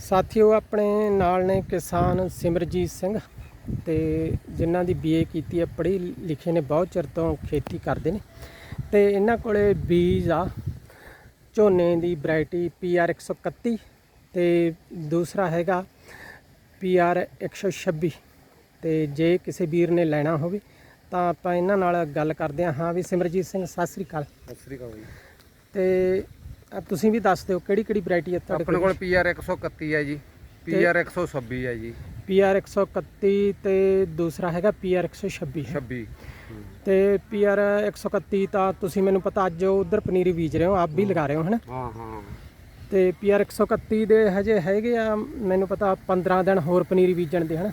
ਸਾਥੀਓ ਆਪਣੇ ਨਾਲ ਨੇ ਕਿਸਾਨ ਸਿਮਰਜੀਤ ਸਿੰਘ ਤੇ ਜਿਨ੍ਹਾਂ ਦੀ ਬੀਏ ਕੀਤੀ ਹੈ ਪੜ੍ਹੀ ਲਿਖੇ ਨੇ ਬਹੁਤ ਚਿਰ ਤੋਂ ਖੇਤੀ ਕਰਦੇ ਨੇ ਤੇ ਇਹਨਾਂ ਕੋਲੇ ਬੀਜ ਆ ਝੋਨੇ ਦੀ ਵੈਰਾਈਟੀ PR 131 ਤੇ ਦੂਸਰਾ ਹੈਗਾ PR 126 ਤੇ ਜੇ ਕਿਸੇ ਵੀਰ ਨੇ ਲੈਣਾ ਹੋਵੇ ਤਾਂ ਆਪਾਂ ਇਹਨਾਂ ਨਾਲ ਗੱਲ ਕਰਦੇ ਹਾਂ। ਹਾਂ ਵੀ ਸਿਮਰਜੀਤ ਸਿੰਘ ਸਤਿ ਸ੍ਰੀ ਅਕਾਲ। ਸਤਿ ਸ੍ਰੀ ਅਕਾਲ ਜੀ। ਤੇ ਅ, ਤੁਸੀਂ ਵੀ ਦੱਸ ਦਿਓ ਕਿਹੜੀ ਕਿਹੜੀ ਵੈਰਾਈਟੀ ਹੈ ਤੁਹਾਡੇ ਆਪਣੇ ਕੋਲ? PR 131 ਹੈ ਜੀ PR 126 ਹੈ ਜੀ। PR 131 ਤੇ ਦੂਸਰਾ ਹੈਗਾ PR 126 ਹੈ। 26 ਤੇ PR 131 ਤਾਂ ਤੁਸੀਂ ਮੈਨੂੰ ਪਤਾ ਅੱਜ ਉਧਰ ਪਨੀਰੀ ਬੀਜ ਰਹੇ ਹੋ ਆਪ ਵੀ ਲਗਾ ਰਹੇ ਹੋ ਹਨਾ? ਹਾਂ ਹਾਂ। ਤੇ PR 131 ਦੇ ਹਜੇ ਹੈਗੇ ਆ ਮੈਨੂੰ ਪਤਾ 15 ਦਿਨ ਹੋਰ ਪਨੀਰੀ ਬੀਜਣ ਦੇ ਹਨਾ?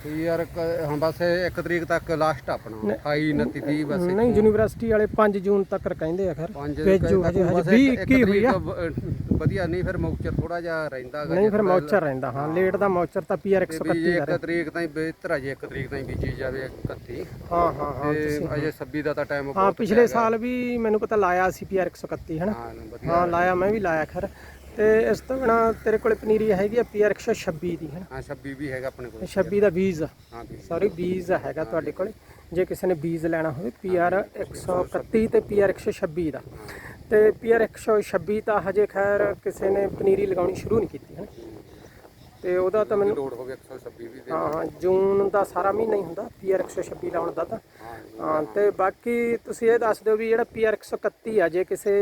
PR ਕ- ਹਾਂ ਬਸ 1 ਤਰੀਕ ਤੱਕ ਲਾਸਟ ਆਪਣਾ 28 29 30 ਬਸ ਨਹੀਂ ਯੂਨੀਵਰਸਿਟੀ ਵਾਲੇ 5 ਜੂਨ ਤੱਕ ਕਹਿੰਦੇ ਆ ਖਰ ਪੰਜ ਭੇਜੋ ਹਜੇ ਹਜੇ 20 21 ਹੋਈ ਆ। ਵਧੀਆ ਨਹੀਂ ਫਿਰ ਮੌਕਚਰ ਥੋੜਾ ਜਿਹਾ ਰਹਿੰਦਾ ਗਾ ਨਹੀਂ ਫਿਰ ਮੌਚਰ ਰਹਿੰਦਾ ਹਾਂ ਲੇਟ ਦਾ ਮੌਚਰ ਤਾਂ PR 131 ਵੀ ਦਾ 1 ਤਰੀਕ ਤਾਈਂ ਬਿਹਤਰ ਹੈ ਜੀ 1 ਤਰੀਕ ਤਾਈਂ ਬੀਜੀ ਜਾਵੇ 31 ਹਾਂ ਹਾਂ ਹਾਂ ਤੇ ਅਜੇ 26 ਦਾ ਤਾਂ ਟਾਈਮ ਹਾਂ ਪਿਛਲੇ ਸਾਲ ਵੀ ਮੈਨੂੰ ਪਤਾ ਲਾਇਆ ਸੀ PR 131 ਹਨਾ ਹਾਂ ਵਧੀਆ ਹਾਂ ਲਾਇਆ ਮੈਂ ਵੀ ਲਾਇਆ ਖਰ। ਤੇ ਇਸ ਤੋਂ ਬਿਨਾ ਤੇਰੇ ਕੋਲੇ ਪਨੀਰੀ ਹੈਗੀ ਆ PR 126 ਦੀ ਹੈ ਹਾਂ 26 ਵੀ ਹੈਗਾ ਆਪਣੇ ਕੋਲ। 26 ਦਾ ਬੀਜ ਹਾਂ ਵੀ ਸੌਰੀ ਬੀਜ ਹੈਗਾ ਤੁਹਾਡੇ ਕੋਲੇ। ਜੇ ਕਿਸੇ ਨੇ ਬੀਜ ਲੈਣਾ ਹੋਵੇ PR 131 ਤੇ PR 126 ਦਾ। ਤੇ PR 126 ਤਾਂ ਹਜੇ ਖੈਰ ਕਿਸੇ ਨੇ ਪਨੀਰੀ ਲਗਾਉਣੀ ਸ਼ੁਰੂ ਨਹੀਂ ਕੀਤੀ ਹੈ ਤੇ ਉਹਦਾ ਤਾਂ ਮੈਨੂੰ ਲੋਡ ਹੋਵੇ 126 ਵੀ ਦੇ ਹਾਂ ਹਾਂ ਜੂਨ ਦਾ ਸਾਰਾ ਮਹੀਨਾ ਹੀ ਹੁੰਦਾ PR 126 ਲਾਉਣ ਦਾ ਤਾਂ। ਹਾਂ ਤੇ ਬਾਕੀ ਤੁਸੀਂ ਇਹ ਦੱਸ ਦਿਓ ਵੀ ਜਿਹੜਾ PR 131 ਆ ਜੇ ਕਿਸੇ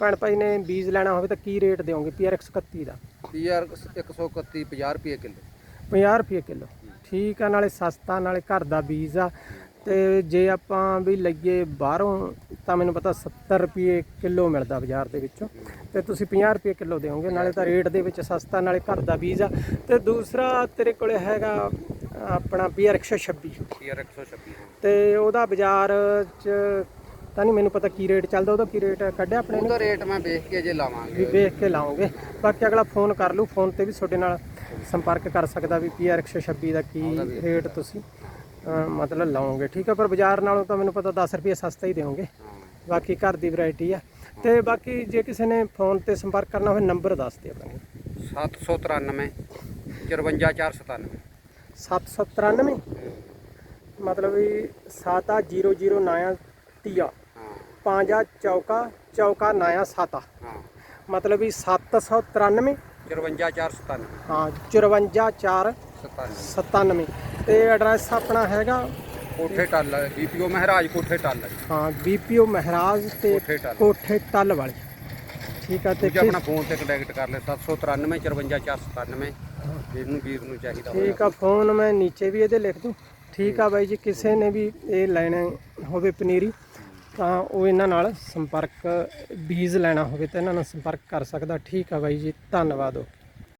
ਭੈਣ ਭਾਈ ਨੇ ਬੀਜ ਲੈਣਾ ਹੋਵੇ ਤਾਂ ਕੀ ਰੇਟ ਦਿਓਗੇ PR 131 ਦਾ? PR 131 50 ਰੁਪਏ ਕਿਲੋ। 50 ਰੁਪਏ ਕਿਲੋ। ਠੀਕ ਆ ਨਾਲੇ ਸਸਤਾ ਨਾਲੇ ਘਰ ਦਾ ਬੀਜ ਆ। ਤੇ ਜੇ ਆਪਾਂ ਵੀ ਲਈਏ ਬਾਹਰੋਂ ਤਾਂ ਮੈਨੂੰ ਪਤਾ 70 ਰੁਪਏ ਕਿਲੋ ਮਿਲਦਾ ਬਾਜ਼ਾਰ ਦੇ ਵਿੱਚੋਂ। ਤੇ ਤੁਸੀਂ 50 ਰੁਪਏ ਕਿਲੋ ਦਿਓਗੇ ਨਾਲੇ ਤਾਂ ਰੇਟ ਦੇ ਵਿੱਚ ਸਸਤਾ ਨਾਲੇ ਘਰ ਦਾ ਬੀਜ ਆ। ਤੇ ਦੂਸਰਾ ਤੇਰੇ ਕੋਲੇ ਹੈਗਾ ਆਪਣਾ PR 126 PR 126 ਤੇ ਉਹਦਾ ਬਾਜ਼ਾਰ 'ਚ ਤਾਂ ਨਹੀਂ ਮੈਨੂੰ ਪਤਾ ਕੀ ਰੇਟ ਚੱਲਦਾ ਉਹਦਾ ਕੀ ਰੇਟ ਕੱਢਿਆ ਆਪਣੇ ਨੇ? ਉਹਦਾ ਰੇਟ ਮੈਂ ਵੇਖ ਕੇ ਜੇ ਵੀ ਲਾਵਾਂਗੇ ਵੇਖ ਕੇ ਲਾਉਂਗੇ ਬਾਕੀ ਅਗਲਾ ਫੋਨ ਕਰ ਲੂ ਫੋਨ ਤੇ ਵੀ ਤੁਹਾਡੇ ਨਾਲ ਸੰਪਰਕ ਕਰ ਸਕਦਾ ਵੀ PR 126 ਦਾ ਕੀ ਰੇਟ ਤੁਸੀਂ। ਮਤਲਬ ਲਾਉਂਗੇ। ਠੀਕ ਹੈ ਪਰ ਬਾਜ਼ਾਰ ਨਾਲੋਂ ਤਾਂ ਮੈਨੂੰ ਪਤਾ 10 ਰੁਪਏ ਸਸਤਾ ਹੀ ਦੇਵੋਗੇ ਬਾਕੀ ਘਰ ਦੀ ਵੈਰਾਈਟੀ ਆ। ਤੇ ਬਾਕੀ ਜੇ ਕਿਸੇ ਨੇ ਫੋਨ ਤੇ ਸੰਪਰਕ ਕਰਨਾ ਹੋਵੇ ਨੰਬਰ ਦੱਸ ਦਿਓ ਆਪਣੇ 793 54497 793 ਮਤਲਬ ਵੀ 7009 ਨਾਇਆ ਤੀਆ। ਪੰਜਾ ਚੌਕਾ ਚੌਕਾ ਨਾਇਆ ਸਾਤਾ ਹਾਂ। ਮਤਲਬ ਵੀ 793 54497 ਹਾਂ 544 97 97 ਤੇ ਐਡਰੈਸ ਆਪਣਾ ਹੈਗਾ ਕੋਠੇ ਟੱਲ ਬੀਪੀਓ ਮਹਾਰਾਜ ਕੋਠੇ ਟੱਲ। ਹੈ ਬੀਪੀਓ ਮਹਾਰਾਜ ਤੇ ਕੋਠੇ ਟੱਲ। ਕੋਠੇ ਟੱਲ ਵਾਲੇ। ਠੀਕ ਆ ਤੇ ਤੁਸੀਂ ਆਪਣਾ ਫੋਨ ਤੇ ਕੰਟੈਕਟ ਕਰ ਲੈ 793 54497 ਇਹਨੂੰ ਵੀਰ ਨੂੰ ਚਾਹੀਦਾ ਠੀਕ ਆ ਫੋਨ ਮੈਂ ਨੀਚੇ ਵੀ ਇਹਦੇ ਲਿਖ ਦੂੰ। ਠੀਕ ਆ ਬਾਈ ਜੀ ਕਿਸੇ ਨੇ ਵੀ ਇਹ ਲੈਣਾ ਹੋਵੇ ਪਨੀਰੀ ਤਾਂ ਉਹ ਇਹਨਾਂ ਨਾਲ ਸੰਪਰਕ ਬੀਜ ਲੈਣਾ ਹੋਵੇ ਤਾਂ ਇਹਨਾਂ ਨਾਲ ਸੰਪਰਕ ਕਰ ਸਕਦਾ। ਠੀਕ ਆ ਬਾਈ ਜੀ ਧੰਨਵਾਦ